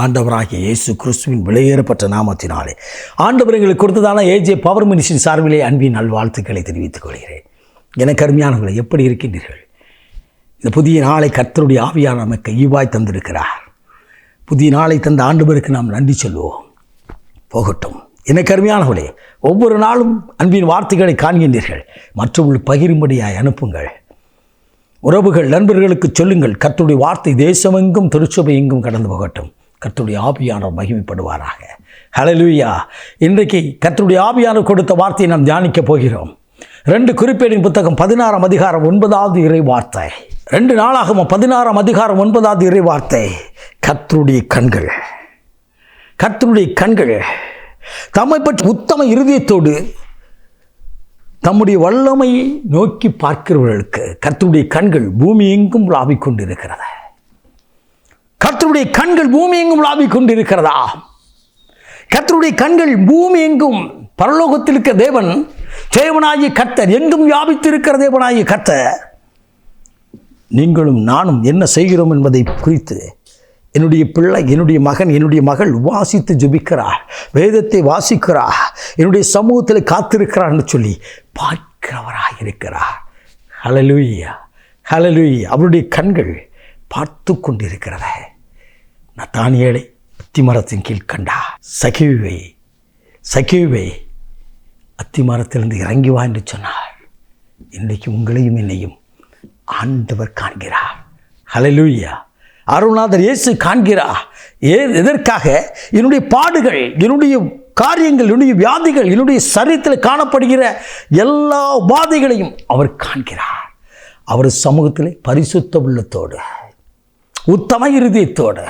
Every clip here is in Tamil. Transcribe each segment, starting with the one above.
ஆண்டவராகிய இயேசு கிறிஸ்துவின் விலையேறப்பட்ட நாமத்தினாலே. ஆண்டவர் எங்களுக்கு கொடுத்ததான ஏஜே பவர் மினிஷின் சார்பிலே அன்பின் நல்வாழ்த்துக்களை தெரிவித்துக் கொள்கிறேன். எனக்கு அருமையானவர்களை எப்படி இருக்கின்றீர்கள்? இந்த புதிய நாளை கர்த்தருடைய ஆவியான நமக்கு ஈவாய் தந்திருக்கிறார். புதிய நாளை தந்த ஆண்டவருக்கு நாம் நன்றி சொல்லுவோம் போகட்டும். எனக்கு அருமையானவர்களே ஒவ்வொரு நாளும் அன்பின் வார்த்தைகளை காண்கின்றீர்கள். மற்றவர்கள் பகிரும்படியாய் அனுப்புங்கள். உறவுகள் நண்பர்களுக்கு சொல்லுங்கள். கர்த்தருடைய வார்த்தை தேசமெங்கும் திருச்சபை எங்கும் கடந்து போகட்டும். கர்த்தருடைய ஆவியானவர் மகிமைப்படுவாராக. ஹலலுயா இன்றைக்கு கர்த்தருடைய ஆவியானவர் கொடுத்த வார்த்தையை நாம் தியானிக்கப் போகிறோம். ரெண்டு குறிப்பேடின் புத்தகம் பதினாறாம் அதிகாரம் ஒன்பதாவது இறை வார்த்தை. ரெண்டு நாளாகவும் பதினாறாம் அதிகாரம் ஒன்பதாவது இறை வார்த்தை. கர்த்தருடைய கண்கள். கர்த்தருடைய கண்கள். தம்மை பற்றி உத்தம இருதயத்தோடு தம்முடைய வல்லமையை நோக்கி பார்க்கிறவர்களுக்கு கர்த்தருடைய கண்கள் பூமி எங்கும் லாபிக் கொண்டிருக்கிறது கத்தருடைய கண்கள் பூமி எங்கும் உலாவிக் கொண்டிருக்கிறதா? கத்தருடைய கண்கள் பூமி எங்கும்? பரலோகத்தில் இருக்க தேவன் தேவனாகிய கத்தர் எங்கும் வியாபித்திருக்கிற தேவனாகிய கத்த நீங்களும் நானும் என்ன செய்கிறோம் என்பதை குறித்து என்னுடைய பிள்ளை என்னுடைய மகன் என்னுடைய மகள் வாசித்து ஜபிக்கிறா வேதத்தை வாசிக்கிறா என்னுடைய சமூகத்தில் காத்திருக்கிறான்னு சொல்லி பார்க்கிறவராக இருக்கிறார். ஹலலூயா ஹலலூயா அவருடைய கண்கள் பார்த்து கொண்டிருக்கிறத. நத்தானியலை அத்திமரத்தின் கீழ் கண்டா சகிவை சகிவை அத்திமரத்திலிருந்து இறங்கி வா என்று சொன்னார். இன்றைக்கு உங்களையும் என்னையும் ஆண்டவர் காண்கிறார். ஹலலூயா அருள்நாதர் இயேசு காண்கிறா ஏ எதற்காக? என்னுடைய பாடுகள் என்னுடைய காரியங்கள் என்னுடைய வியாதிகள் என்னுடைய சரீரத்தில் காணப்படுகிற எல்லா உபாதைகளையும் அவர் காண்கிறார். அவர் சமூகத்தில் பரிசுத்த உள்ளத்தோடு உத்தம இருதயத்தோடு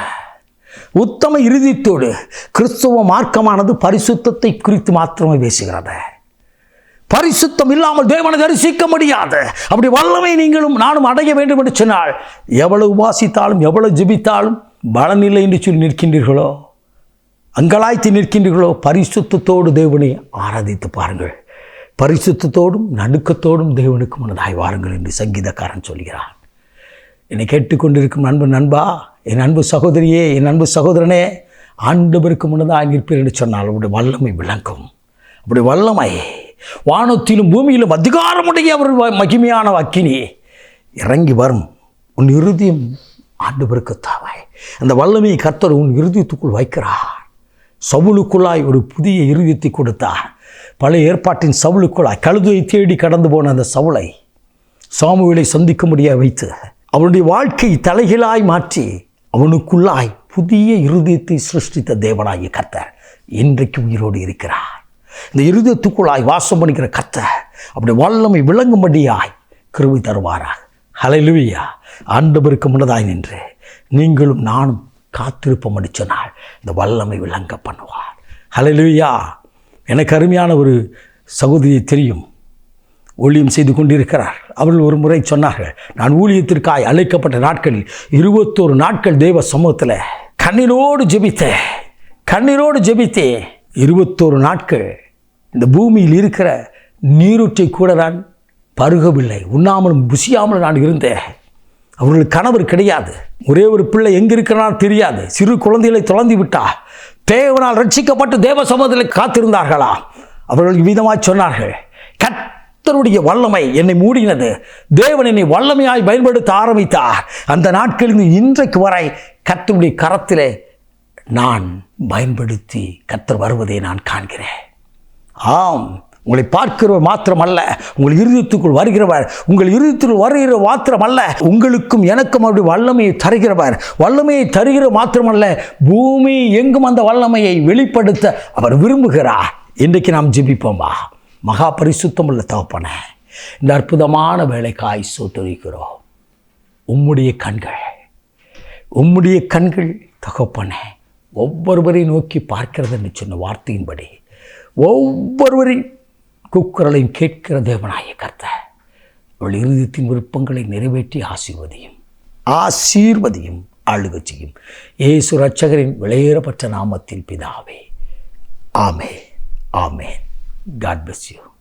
உத்தம இறுதித்தோடு கிறிஸ்துவ மார்க்கமானது பரிசுத்தத்தை குறித்து மாத்திரமே பேசுகிறது. பரிசுத்தம் இல்லாமல் தேவனை தரிசிக்க முடியாது. அப்படி வல்லமை நீங்களும் நானும் அடைய வேண்டும் என்று சொன்னால் எவ்வளவு உபாசித்தாலும் எவ்வளவு ஜெபித்தாலும் பலனில்லை என்று சொல்லி நிற்கின்றீர்களோ? அங்கலாய்த்து நிற்கின்றீர்களோ? பரிசுத்தத்தோடு தேவனை ஆராதித்து பாருங்கள். பரிசுத்தத்தோடும் நடுக்கத்தோடும் தேவனுக்கு மனதாய் வாருங்கள் என்று சங்கீதக்காரன் சொல்கிறான். என்னை கேட்டுக்கொண்டிருக்கும் நண்பன் நண்பா என் அன்பு சகோதரியே என் அன்பு சகோதரனே ஆண்டவருக்கு முன்னதாக நிற்பீர் என்று சொன்னால் அவருடைய வல்லமை விளங்கும். அப்படி வல்லமை. வானத்திலும் பூமியிலும் அதிகாரமுடைய அவர் மகிமையான அக்கினி இறங்கி வரும். உன் இறுதியும் ஆண்டவருக்கு தாவாய். அந்த வல்லமையை கர்த்தர் உன் இறுதியத்துக்குள் வைக்கிறார். சவுளுக்குள்ளாய் ஒரு புதிய இறுதியத்தை கொடுத்தார். பழைய ஏற்பாட்டின் சவுளுக்குள்ளாய் கழுதையை தேடி கடந்து போன அந்த சவுளை சாமுவேலை சந்திக்க முடிய வைத்து அவனுடைய வாழ்க்கை தலைகளாய் மாற்றி அவனுக்குள்ளாய் புதிய இருதயத்தை சிருஷ்டித்த தேவனாகிய கர்த்தர் இன்றைக்கு உயிரோடு இருக்கிறார். இந்த இருதயத்துக்குள்ளாய் வாசம் பண்ணிக்கிற கர்த்தர் அப்படி வல்லமை விளங்கும்படியாய் கிருவி தருவாராக. ஹலைலுவியா ஆண்டவருக்கு முன்னதாய் நின்று நீங்களும் நானும் காத்திருப்பம் அடிச்சனால் இந்த வல்லமை விளங்க பண்ணுவார். ஹலைலுவியா எனக்கு அருமையான ஒரு சகோதரியை தெரியும். ஊழியம் செய்து கொண்டிருக்கிறார். அவர்கள் ஒரு முறை சொன்னார்கள் நான் ஊழியத்திற்காய் அழைக்கப்பட்ட நாட்களில் இருபத்தோரு நாட்கள் தேவ சமூகத்தில் கண்ணீரோடு ஜெபித்தேன் கண்ணீரோடு ஜெபித்தேன். இருபத்தோரு நாட்கள் இந்த பூமியில் இருக்கிற நீரூற்றை கூட நான் பருகவில்லை உண்ணாமலும் புசியாமலும் நான் இருந்தேன். அவர்களுக்கு கணவர் கிடையாது ஒரே ஒரு பிள்ளை எங்கே இருக்கிறான் தெரியாது சிறு குழந்தைகளை தொலைந்து விட்டா தேவனால் ரட்சிக்கப்பட்டு தேவ சமூகத்தில் காத்திருந்தார்களா? அவர்கள் விதமாக சொன்னார்கள் கட் கர்த்தருடைய வல்லமை என்னை மூடினது. தேவன் என்னை வல்லமையாய் பயன்படுத்த ஆரம்பித்தார். அந்த நாட்களில் இன்றைக்கு வரை கர்த்தருடைய கரத்திலே நான் பயன்படுத்தி கர்த்தர் வருவதை நான் காண்கிறேன். ஆம் உங்களை பார்க்கிறவர் மாத்திரமல்ல உங்கள் இருதயத்துக்குள் வருகிறவர் உங்கள் இருதயத்துக்குள் வருகிற மாத்திரமல்ல உங்களுக்கும் எனக்கும் அப்படி வல்லமையை தருகிறவர். வல்லமையை தருகிற மாத்திரமல்ல பூமி எங்கும் அந்த வல்லமையை வெளிப்படுத்த அவர் விரும்புகிறார். இன்றைக்கு நாம் ஜெபிப்போமா? மகா பரிசுத்தம் உள்ள தகப்பனே இந்த அற்புதமான வேலைக்காய் சோத்தரிக்கிறோம் உம்முடைய கண்கள் உம்முடைய கண்கள் தகப்பனே ஒவ்வொருவரை நோக்கி பார்க்கிறது என்று சொன்ன வார்த்தையின்படி ஒவ்வொருவரின் குக்குரலையும் கேட்கிற தேவனாய கர்த்த அவள் இறுதித்தின் விருப்பங்களை நிறைவேற்றி ஆசீர்வதியும் ஆசீர்வதியும் ஆளுகச் செய்யும். ஏசு ரட்சகரின் விளையேறப்பட்ட நாமத்தில் பிதாவே. ஆமே ஆமேன். God bless you.